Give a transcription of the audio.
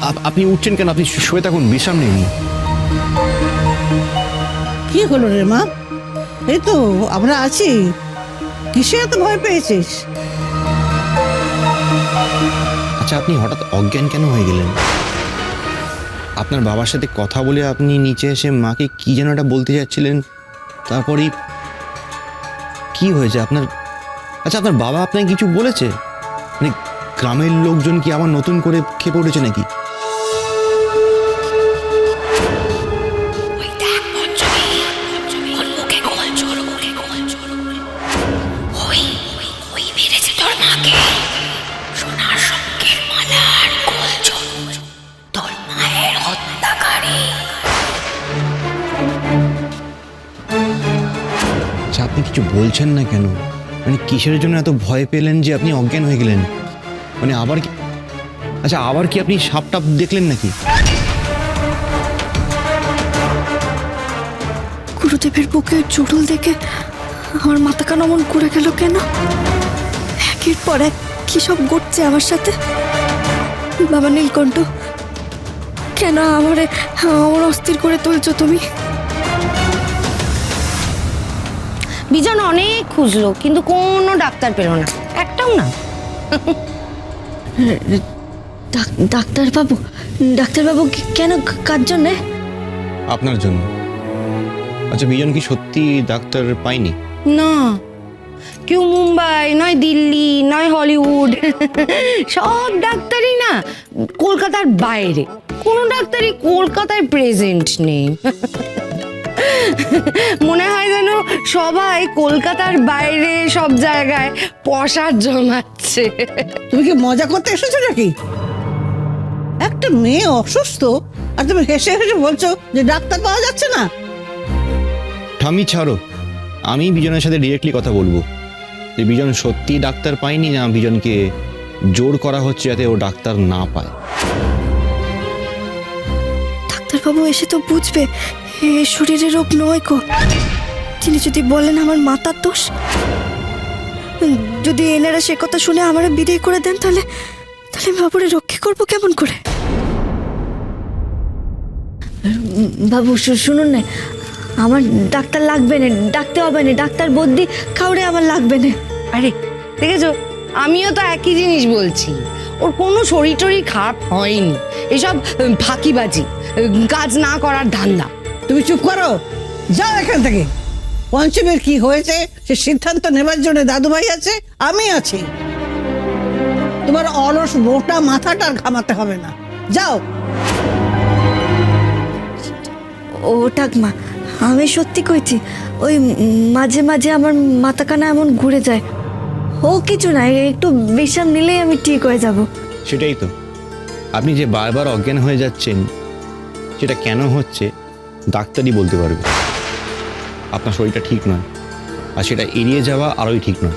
Up- আপনি উঠছেন কেন? আপনি শুয়ে থাকুন বিশ্রাম নিন কি হলো রে মা? এই তো আমরা আছি। কিসে এত ভয় পেয়েছিস? আচ্ছা আপনি হঠাৎ অজ্ঞান কেন হয়ে গেলেন? আপনার বাবার সাথে কথা বলে আপনি নিচে এসে মাকে কি যেন একটা বলতে যাচ্ছিলেন তারপরেই কি হয়েছে? আপনার আচ্ছা আপনার বাবা আপনাকে কিছু বলেছে? মানে গ্রামের লোকজন কি আবার নতুন করে খেপে উঠেছে নাকি? আপনি কিছু বলছেন না কেন? মানে কিসের জন্য এত ভয় পেলেন যে আপনি অজ্ঞান হয়ে গেলেন? মানে আবার কি আচ্ছা আবার কি আপনি সাপ টাপ দেখলেন নাকি? গুরুদেবের বুকে চুটুল দেখে আমার মাথা কান অমন করে গেল কেন? একের পর এক কি সব ঘটছে আমার সাথে? বাবা নীলকণ্ঠ, কেন আমারে আমার অস্থির করে তুলছো তুমি? বিজন অনেক খুঁজলো কিন্তু কোনো ডাক্তার পেল না। একটাও না। ডাক- ডাক্তারবাবু ডাক্তারবাবু কি- কেন কার জন্যে? আপনার জন্য। আচ্ছা বিজন কি সত্যি ডাক্তার পাইনি না। কেউ মুম্বাই নয় দিল্লি নয় হলিউড সব ডাক্তারই না কলকাতার বাইরে। কোনো ডাক্তারই কলকাতায় প্রেজেন্ট নেই। মনে হয় যেন সবাই কলকাতার বাইরে সব জায়গায় পশার জমাচ্ছে। তুমি কি মজা করতে এসেছ নাকি? একটা মেয়ে অসুস্থ আর তুমি হেসে হেসে বলছো যে ডাক্তার পাওয়া যাচ্ছে না। ঠামি ছাড়ো। আমি বিজনের সাথে ডিরেক্টলি কথা বলব। যে বিজন সত্যি ডাক্তার পায়নি না বিজনকে জোর করা হচ্ছে যাতে ও ডাক্তার না পায়? ডাক্তারবাবু এসে তো বুঝবে এ শরীরের রোগ নয় কো তিনি যদি বলেন আমার মাতার দোষ যদি এনারা সে কথা শুনে আমার বিদায় করে দেন তাহলে তাহলে আমি বাবুরে রক্ষা করব কেমন করে? বাবু শুনুন না। আমার ডাক্তার লাগবে না ডাকতে হবে না। ডাক্তার বদ্যি কাউরে আমার লাগবে না। আরে দেখেছ? আমিও তো একই জিনিস বলছি। ওর কোনো শরীর টরীর খারাপ হয়নি। এসব ফাঁকিবাজি কাজ না করার ধান্দা। তুমি চুপ করো। যাও এখান থেকে। পঞ্চমের কি হয়েছে সে সিদ্ধান্ত নেবার জন্য দাদুভাই আছে আমি আছি। তোমার অলস মোটা মাথাটা ঘামাতে হবে না। যাও। ও টাকমা আমি সত্যি কইছি ওই মাঝে মাঝে আমার মাথা কানা এমন ঘুরে যায়। ও কিছু নাই একটু বিশ্রাম নিলেই আমি ঠিক হয়ে যাব। সেটাই তো। আপনি যে বারবার অজ্ঞান হয়ে যাচ্ছেন সেটা কেন হচ্ছে? ডাক্তারই বলতে পারবে। আপনার শরীরটা ঠিক নয়। আর সেটা এড়িয়ে যাওয়া আরোই ঠিক নয়।